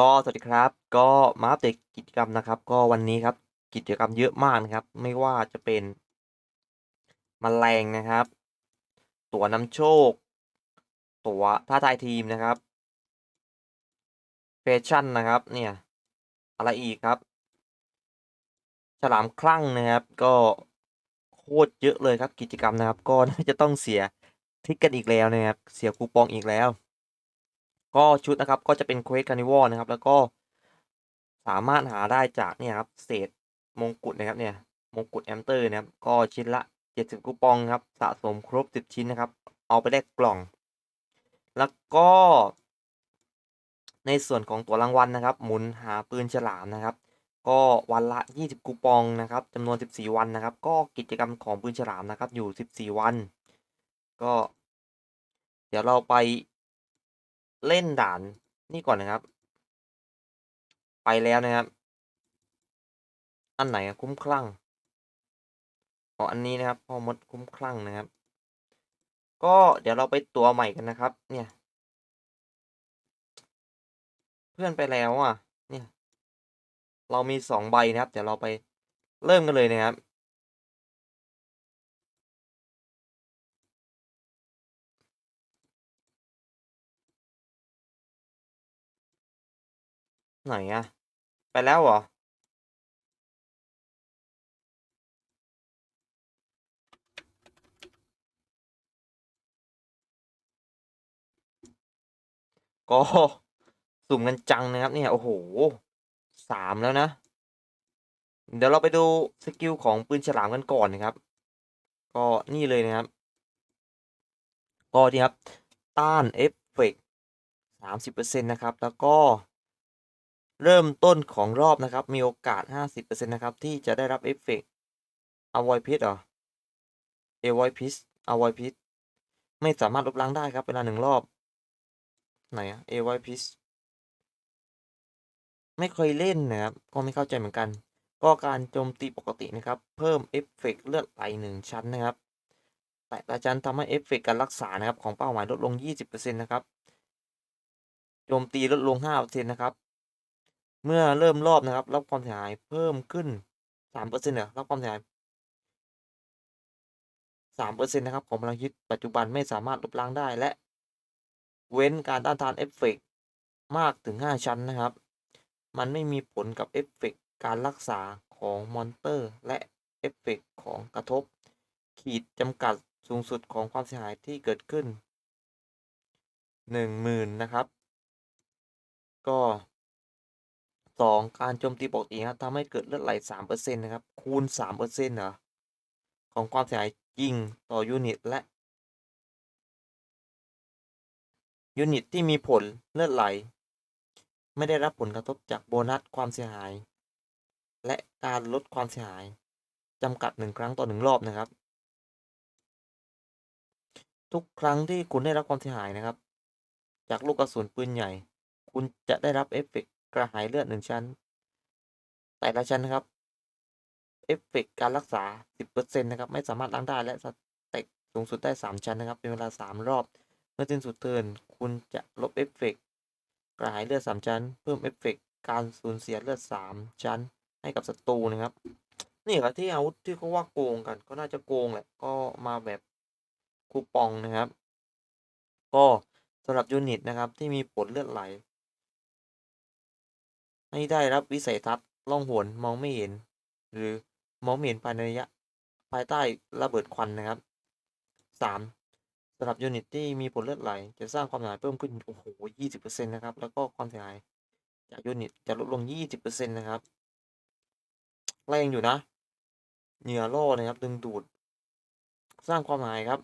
ก็สวัสดีครับ ก็มาอัปเดตกิจกรรมนะครับ ก็วันนี้ครับกิจกรรมเยอะมากนะครับ ไม่ว่าจะเป็นแมลงนะครับ ตัวนำโชค ตัวท้าทายทีมนะครับแฟชั่นนะครับ เนี่ย อะไรอีกครับ ฉลามคลั่งนะครับ ก็โคตรเยอะเลยครับกิจกรรมนะครับ ก็น่าจะต้องเสียทิกกันอีกแล้วนะครับ เสียคูปองอีกแล้ว ก็ชุดนะครับก็จะเป็นเควสคานิวอลนะครับ แล้วก็สามารถหาได้จากเนี่ยครับเศษมงกุฎนะครับเนี่ยมงกุฎแอมเตอร์นะครับก็ชิ้นละ 70 คูปองครับสะสมครบ 10 ชิ้นนะครับ เอาไปแลกกล่อง แล้วก็ ในส่วนของตัวรางวัลนะครับ หมุนหาปืนฉลามนะครับ ก็วันละ 20 คูปองนะครับจำนวน 14 วันนะครับ ก็กิจกรรมของปืนฉลามนะครับ อยู่ 14 วัน ก็ เดี๋ยวเราไป เล่นด่านนี่ก่อนนะครับ ไปแล้วนะครับ อันไหนคุ้มคลั่งอ๋ออันนี้นะครับพ่อมดคุ้มคลั่งนะครับ ก็เดี๋ยวเราไปตัวใหม่กันนะครับ เนี่ย เพื่อนไปแล้วอะ เนี่ย เรามีสองใบนะครับ เดี๋ยวเราไปเริ่มกันเลยนะครับ ไหนอะไปแล้วเหรอ ก็สุ่มกันจังนะครับเนี่ย โอ้โหสามแล้วนะ เดี๋ยวเราไปดูสกิลของปืนฉลามกันก่อนนะครับ ก็นี่เลยนะครับ ก็นี่ครับ ต้านเอฟเฟกสามสิบเปอร์เซ็นต์นะครับ แล้วก็ เริ่มต้นของรอบนะครับ มีโอกาสห้าสิบเปอร์เซ็นต์นะครับ ที่จะได้รับเอฟเฟกต์อวอยพิษเหรอเอวอยพิษอวอยพิษไม่สามารถลบล้างได้ครับ เวลาหนึ่งรอบ ไหนอะเอวอยพิษไม่เคยเล่นนะครับ ก็ไม่เข้าใจเหมือนกัน ก็การโจมตีปกตินะครับ เพิ่มเอฟเฟกเลือดไหลหนึ่งชั้นนะครับแต่ละชั้นทำให้เอฟเฟกการรักษานะครับ ของเป้าหมายลดลง 20%นะครับ โจมตีลดลง5%นะครับ เมื่อเริ่มรอบนะครับ รับความเสียหายเพิ่มขึ้น3%เหรอรับความเสียหาย3%นะครับของพลังชีวิตปัจจุบันไม่สามารถลบล้างได้และ เว้นการต้านทานเอฟเฟกมากถึง5ชั้นนะครับ มันไม่มีผลกับเอฟเฟกการรักษาของมอนเตอร์ และเอฟเฟกของกระทบ ขีดจำกัดสูงสุดของความเสียหายที่เกิดขึ้น10,000นะครับ ก็ 2 การโจมตีปกติครับทำให้เกิดเลือดไหล3%นะครับ คูณ3%เหรอ ของความเสียหายจริงต่อยูนิตและ ยูนิตที่มีผลเลือดไหล ไม่ได้รับผลกระทบจากโบนัสความเสียหาย และการลดความเสียหายจำกัดหนึ่งครั้งต่อหนึ่งรอบนะครับ ทุกครั้งที่คุณได้รับความเสียหายนะครับ จากลูกกระสุนปืนใหญ่ คุณจะได้รับเอฟเฟก กระหายเลือดหนึ่งชั้น แต่ละชั้นนะครับ เอฟเฟกต์การรักษา 10%นะครับ ไม่สามารถล้างได้และสเต็กสูงสุดได้ 3 ชั้นนะครับ เป็นเวลา 3 รอบ เมื่อสิ้นสุดเทินคุณจะลบเอฟเฟกต์กระหายเลือด 3 ชั้น เพิ่มเอฟเฟกต์การสูญเสียเลือด 3 ชั้น ให้กับศัตรูนะครับ นี่ครับที่อาวุธที่เขาว่าโกงกัน ก็น่าจะโกงแหละ ก็มาแบบคูปองนะครับ ก็สำหรับยูนิตนะครับที่มีผลเลือดไหล ให้ได้รับวิสัยทัศน์ล่องหนมองไม่เห็น หรือมองไม่เห็นภายในระยะ ภายใต้ระเบิดควันนะครับ 3. สำหรับยูนิตที่มีผลเลือดไหล จะสร้างความเสียหายเพิ่มขึ้นโอ้โห20%นะครับ แล้วก็ความเสียหายจากยูนิตจะลดลง 20%นะครับแรงอยู่นะเหงื่อล่อนะครับ ดึงดูด สร้างความเสียหายครับ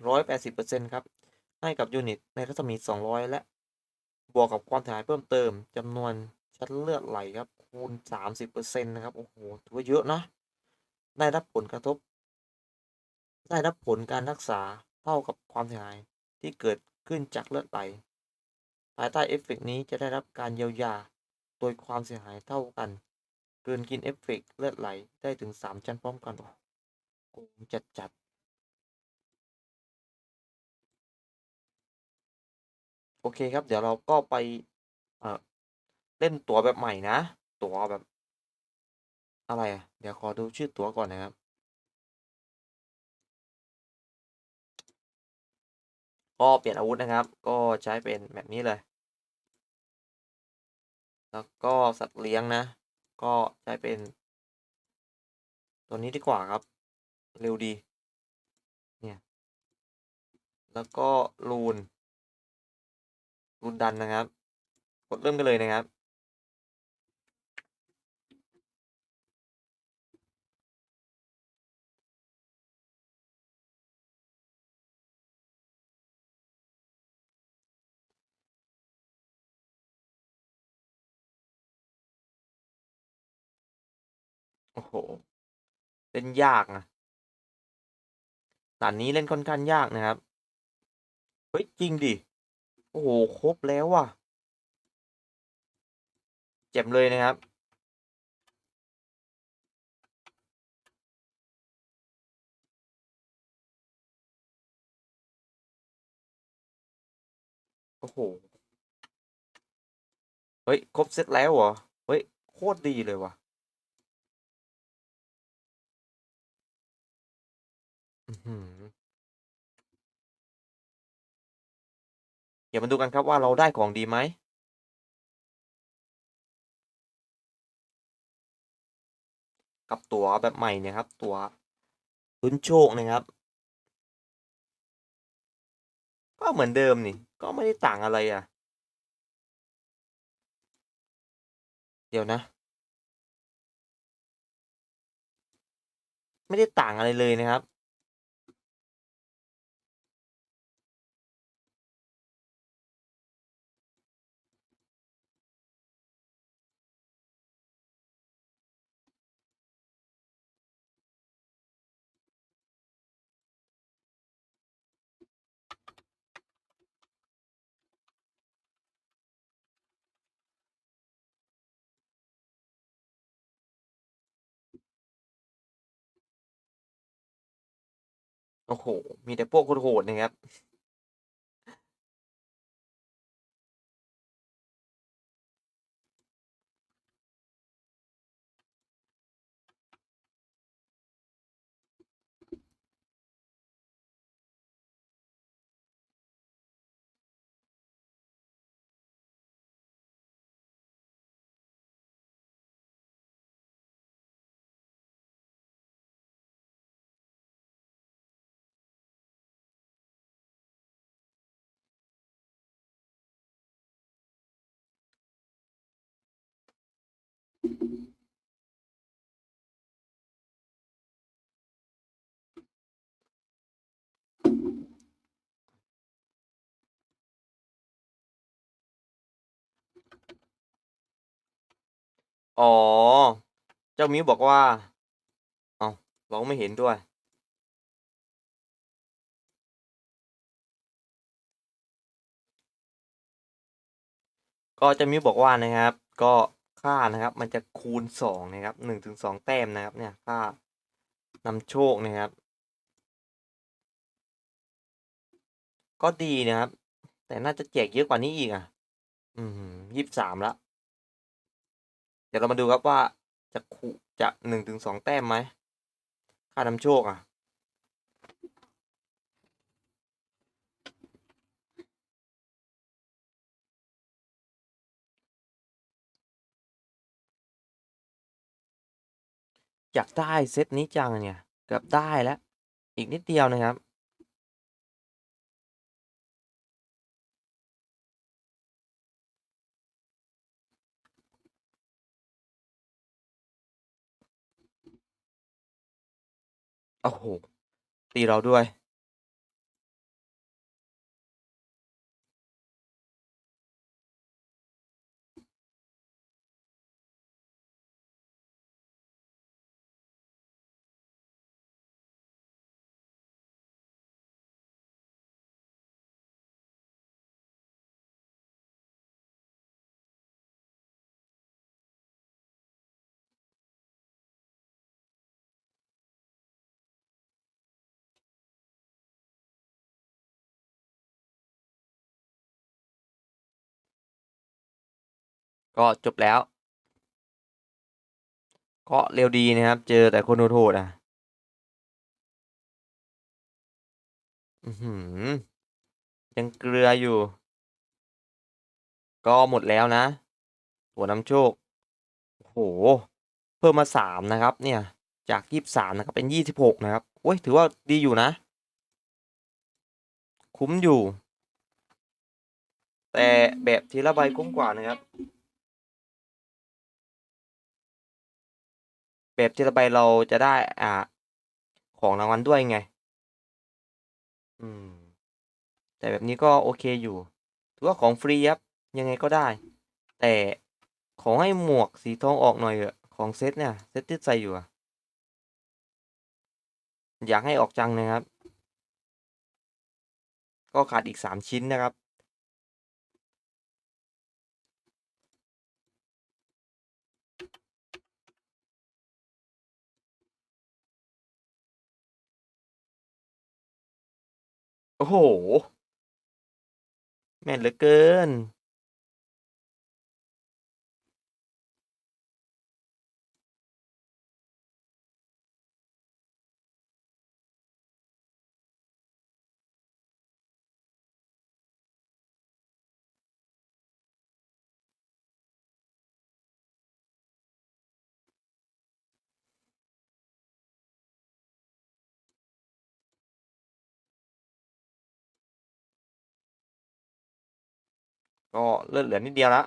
180%ครับ ให้กับยูนิตในรัศมี200และ บวกกับความเสียหายเพิ่มเติมจำนวน ชั้นเลือดไหลครับคูณ30%นะครับโอ้โหถือว่าเยอะนะ ได้รับผลกระทบ ได้รับผลการรักษาเท่ากับความเสียหายที่เกิดขึ้นจากเลือดไหลภายใต้เอฟเฟกนี้จะได้รับการเยียวยาโดยความเสียหายเท่ากันเกินกินเอฟเฟกเลือดไหลได้ถึง 3 ชั้นพร้อมกันโอ้โหจัดจัดโอเคครับ เดี๋ยวเราก็ไป เอ่อ เล่นตั๋วแบบใหม่นะ ตั๋วแบบ อะไรอะ เดี๋ยวขอดูชื่อตั๋วก่อนนะครับ ก็เปลี่ยนอาวุธนะครับ ก็ใช้เป็นแบบนี้เลย แล้วก็สัตว์เลี้ยงนะ ก็ใช้เป็น ตัวนี้ดีกว่าครับ เร็วดี เนี่ย แล้วก็รูนรูนดันนะครับ กดเริ่มกันเลยนะครับ โอ้โฮเล่นยากนะด่านนี้เล่นค่อนข้างยากนะครับ เฮ้ย จริงดิ โอ้โฮครบแล้วอะแจ่มเลยนะครับ โอ้โฮเฮ้ย ครบเซตแล้วเหรอ?เฮ้ย โคตรดีเลยว่ะ อื้อฮือ เดี๋ยวมาดูกันครับว่าเราได้ของดีไหม?กับตั๋วแบบใหม่เนี่ยครับ ตั๋วลุ้นโชคนะครับ ก็เหมือนเดิมนี่ ก็ไม่ได้ต่างอะไรอะ เดี๋ยวนะ ไม่ได้ต่างอะไรเลยนะครับ โอ้โห มีแต่พวกโหดๆนะครับ อ๋อ เจ้ามิ้วบอกว่า เอาเราไม่เห็นด้วย ก็เจ้ามิ้วบอกว่านะครับ ก็ค่านะครับ มันจะคูณ2นะครับ1-2แต้มนะครับ เนี่ยค่านำโชคนะครับ ก็ดีนะครับ แต่น่าจะแจกเยอะกว่านี้อีกอะ อื้อฮือ23แล้วเดี๋ยวเรามาดูครับว่าจะคูจะ1-2แต้มไหม?ค่านำโชคอะอยากได้เซตนี้จังเนี่ย เกือบได้แล้ว อีกนิดเดียวนะครับ โอ้โฮ ตีเราด้วย ก็จบแล้ว ก็เร็วดีนะครับ เจอแต่คนโหดอะ อืยังเกลืออยู่ ก็หมดแล้วนะ หัวนำโชคโอ้โห เพิ่มมาสามนะครับ เนี่ย จากยี่สามนะครับ เป็นยี่สิบหกนะครับโอ้ย ถือว่าดีอยู่นะ คุ้มอยู่ แต่แบบทีละใบคุ้มกว่านะครับ แบบทีละใบเราจะได้อ่าของรางวัลด้วยไง อืม แต่แบบนี้ก็โอเคอยู่ ถือว่าของฟรีครับ ยังไงก็ได้ แต่ขอให้หมวกสีทองออกหน่อยเถอะของเซตเนี่ย เซตที่ใส่อยู่อะอยากให้ออกจังนะครับ ก็ขาดอีกสามชิ้นนะครับ โอ้โห แม่นเหลือเกิน ก็เลือดเหลือนิดเดียวแล้ว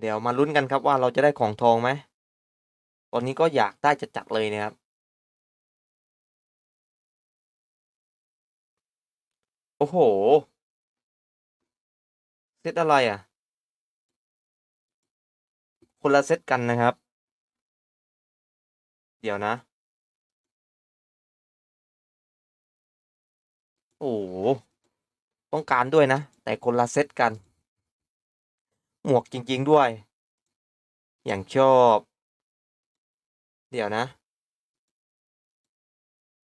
เดี๋ยวมาลุ้นกันครับว่าเราจะได้ของทองไหม ตอนนี้ก็อยากได้จะจัดเลยนะครับ โอ้โห เซตอะไรอะ คนละเซตกันนะครับ เดี๋ยวนะ โอ้โห ต้องการด้วยนะ แต่คนละเซตกัน หมวกจริง ๆ ด้วย อย่างชอบ เดี๋ยวนะ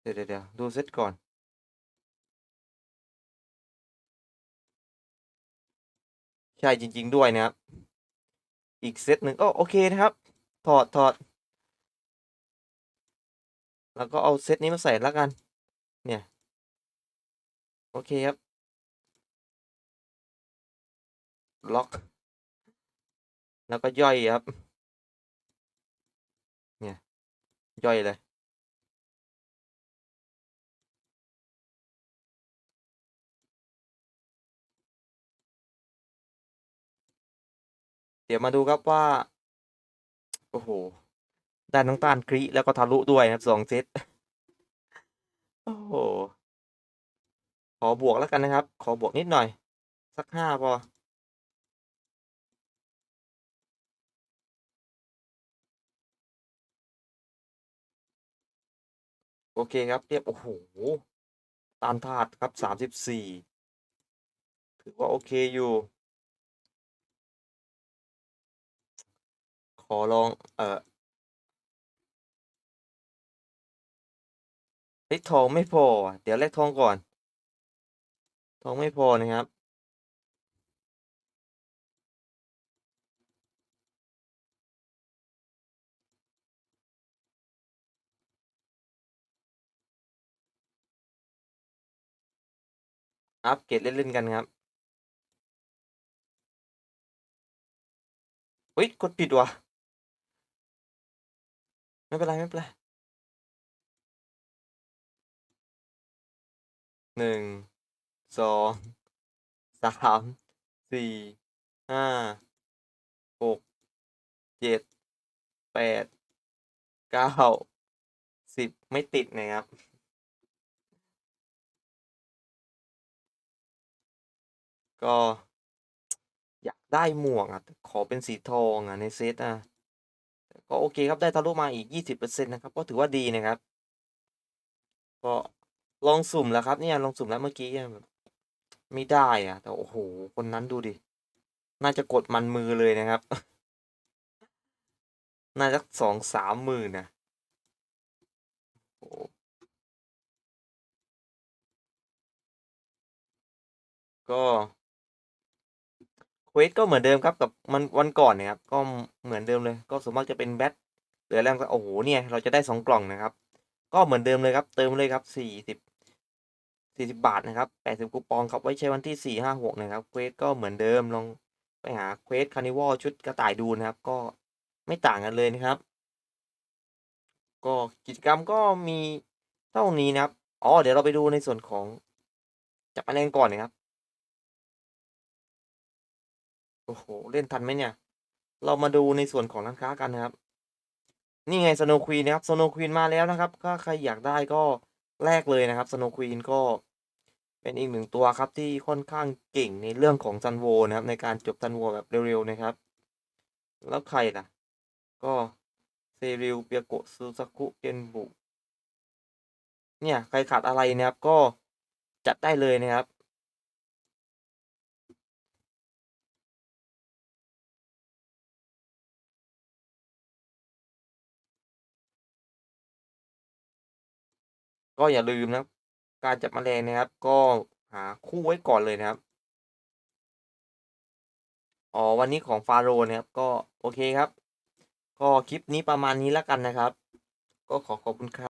เดี๋ยวเดี๋ยวดูเซตก่อน ใช่จริง ๆ ด้วยนะครับ อีกเซตหนึ่งก็โอเคนะครับ ถอดถอด แล้วก็เอาเซตนี้มาใส่แล้วกัน เนี่ย โอเคครับล็อก แล้วก็ย่อยครับ เนี่ย ย่อยเลยเดี๋ยวมาดูครับว่า โอ้โห ได้น้องตาลคริแล้วก็ทะลุด้วยนะครับสองเซต โอ้โห ขอบวกแล้วกันนะครับ ขอบวกนิดหน่อย สักห้าพอ โอเคครับเรียบโอ้โหตามธาตุครับสามสิบสี่ถือว่าโอเคอยู่ ขอลอง เอ่อเลขทองไม่พอ เดี๋ยวเลขทองก่อน ทองไม่พอนะครับ อัปเกรดเล่นๆกันครับเฮ้ยกดผิดวะไม่เป็นไรไม่เป็นไรหนึ่งสองสามสี่ห้าหกเจ็ดแปดเก้าสิบไม่ติดนะครับ ก็อยากได้หมวกอะขอเป็นสีทองอะในเซตอะก็โอเคครับได้ทะลุมาอีก 20%นะครับ ก็ถือว่าดีนะครับ ก็ลองสุ่มแล้วครับเนี่ยลองสุ่มแล้วเมื่อกี้ไม่ได้อะ แต่โอ้โฮคนนั้นดูดิ น่าจะกดมันมือเลยนะครับ น่าจะสัก2-3หมื่นนะโอ้ก็ ควสก็เหมือนเดิมครับกับมันวันก่อนเนี่ยครับก็เหมือนเดิมเลย ก็ส่วนมากจะเป็นแบตเหลือแรงก็โอ้โฮเนี่ยเราจะได้2กล่องนะครับ ก็เหมือนเดิมเลยครับเติมเลยครับ40 40บสี่สิบาทนะครับ80คูปองครับไว้ใช้วันที่4-5-6นะครับเควสก็เหมือนเดิมลองไปหาเควส Carnival ชุดกระต่ายดูนะครับ ก็ไม่ต่างกันเลยนะครับ ก็กิจกรรมก็มีเท่านี้นะครับอ๋อเดี๋ยวเราไปดูในส่วนของจับแมลงก่อนนะครับ โอ้โฮเล่นทันไหมเนี่ย?เรามาดูในส่วนของร้านค้ากันนะครับ นี่ไง Snow Queen นะครับ Snow Queen มาแล้วนะครับ ถ้าใครอยากได้ก็แลกเลยนะครับ Snow Queen ก็เป็นอีก1ตัวครับที่ค่อนข้างเก่งในเรื่องของ Sunwo นะครับ ในการจบ Sunwo แบบเร็วๆนะครับ แล้วใครล่ะ ก็ Seryll Byakko Suzaku Genbu เนี่ยใครขาดอะไรนะครับก็จัดได้เลยนะครับ ก็อย่าลืมนะการจับแมลงนะครับ ก็หาคู่ไว้ก่อนเลยนะครับอ๋อวันนี้ของฟาโรนะครับก็โอเคครับ ก็คลิปนี้ประมาณนี้แล้วกันนะครับ ก็ขอขอบคุณครับ